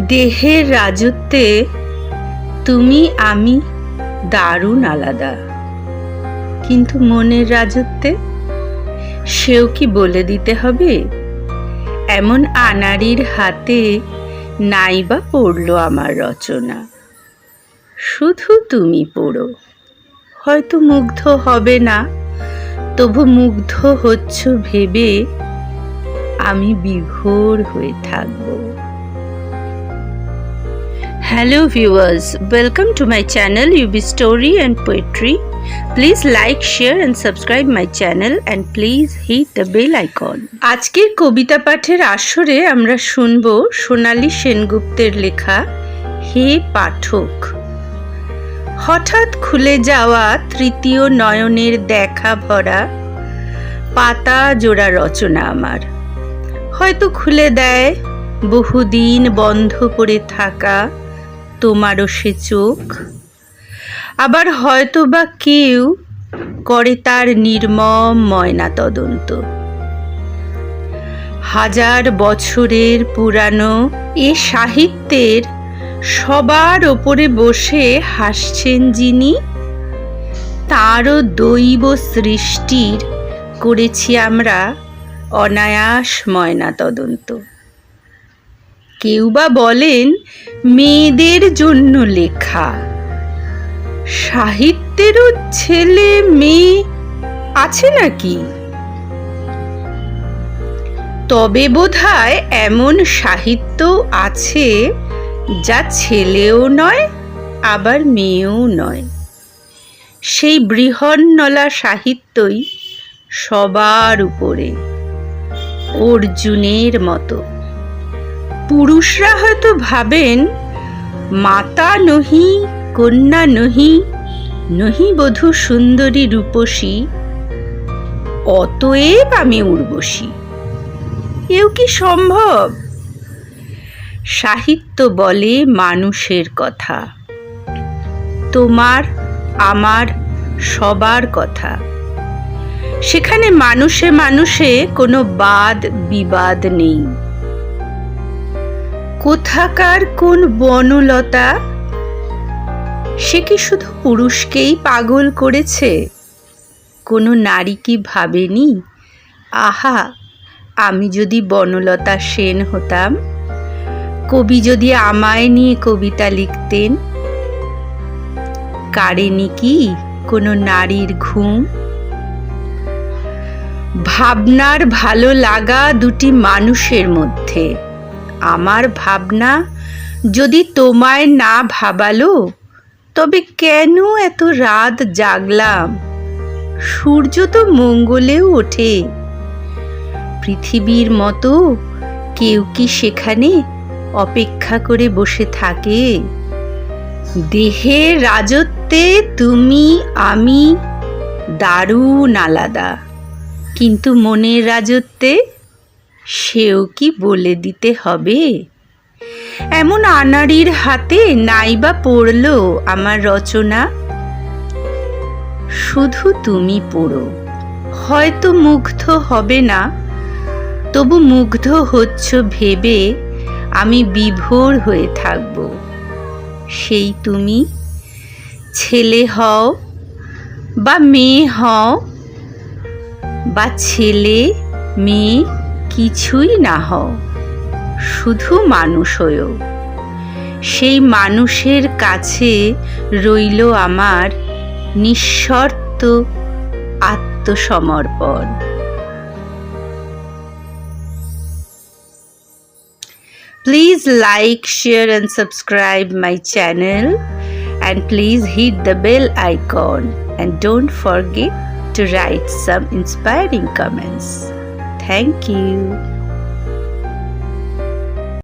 দেহের রাজত্বে তুমি, আমি দারুণ আলাদা। কিন্তু মনের রাজত্বে সেও কি বলে দিতে হবে? এমন আনাড়ির হাতে নাইবা পড়ল আমার রচনা। শুধু তুমি পড়ো, হয়তো মুগ্ধ হবে না, তবু মুগ্ধ হচ্ছ ভেবে আমি বিভোর হয়ে থাকব। Hello viewers welcome to my channel UV story and poetry please like share and subscribe my channel and please hit the bell icon আজকের কবিতা পাঠের আসরে আমরা শুনব সোনালি সেনগুপ্তের লেখা, হে পাঠক। হঠাৎ খুলে যাওয়া তৃতীয় নয়নের দেখা ভরা, পাতা জোড়া রচনা আমার। হয়তো খুলে দেয়, বহুদিন বন্ধ করে থাকা তোমারও সে চোখ। আবার হয়তো বা কেউ করে তার নির্মম ময়না তদন্ত। হাজার বছরের পুরানো এ সাহিত্যের সবার ওপরে বসে হাসছেন যিনি, তারও দৈব সৃষ্টির করেছি আমরা অনায়াস ময়না তদন্ত। কেউ বা বলেন মেয়েদের জন্য লেখা। সাহিত্যেরও ছেলে মেয়ে আছে নাকি? তবে বোধহয় এমন সাহিত্য আছে যা ছেলেও নয়, আবার মেয়েও নয়। সেই বৃহন্নলা সাহিত্যই সবার উপরে অর্জুনের মতো। পুরুষরা হয়তো ভাবেন, মাতা নহি, কন্যা নহি নহি বধূ সুন্দরী রূপসী, অতএব আমি উর্বশী। এও কি সম্ভব? সাহিত্য বলে মানুষের কথা। তোমার, আমার, সবার কথা। সেখানে মানুষে মানুষে কোনো বাদ বিবাদ নেই। কোথাকার কোন বনলতা? সে কি শুধু পুরুষকেই পাগল করেছে? কোনো নারী কি ভাবেনি? আহা, আমি যদি বনলতা সেন হতাম? কবি যদি আমায় নিয়ে কবিতা লিখতেন? কারেনি কি কোনো নারীর ঘুম? ভাবনার ভালো লাগা দুটি মানুষের মধ্যে। আমার ভাবনা যদি তোমায় না ভাবালো, তবে কেন এত রাত জাগলাম? সূর্য তো মঙ্গলেও ওঠে। পৃথিবীর মতো কেউ কি সেখানে অপেক্ষা করে বসে থাকে? দেহের রাজত্বে তুমি, আমি দারুণ আলাদা। কিন্তু মনের রাজত্বে সেও কি বলে দিতে হবে? এমন আনাড়ির হাতে নাইবা পড়ল আমার রচনা। শুধু তুমি পড়ো, হয়তো মুগ্ধ হবে না। তবু মুগ্ধ হচ্ছ ভেবে আমি বিভোর হয়ে থাকব। সেই তুমি ছেলে হও বা মেয়ে হও বা ছেলে, মেয়ে কিছুই না হও, শুধু মানুষ হয়েও। সেই মানুষের কাছে রইল আমার নিঃশর্ত আত্মসমর্পণ। Please like share and subscribe my channel and please hit the bell icon and don't forget to write some inspiring comments Thank you.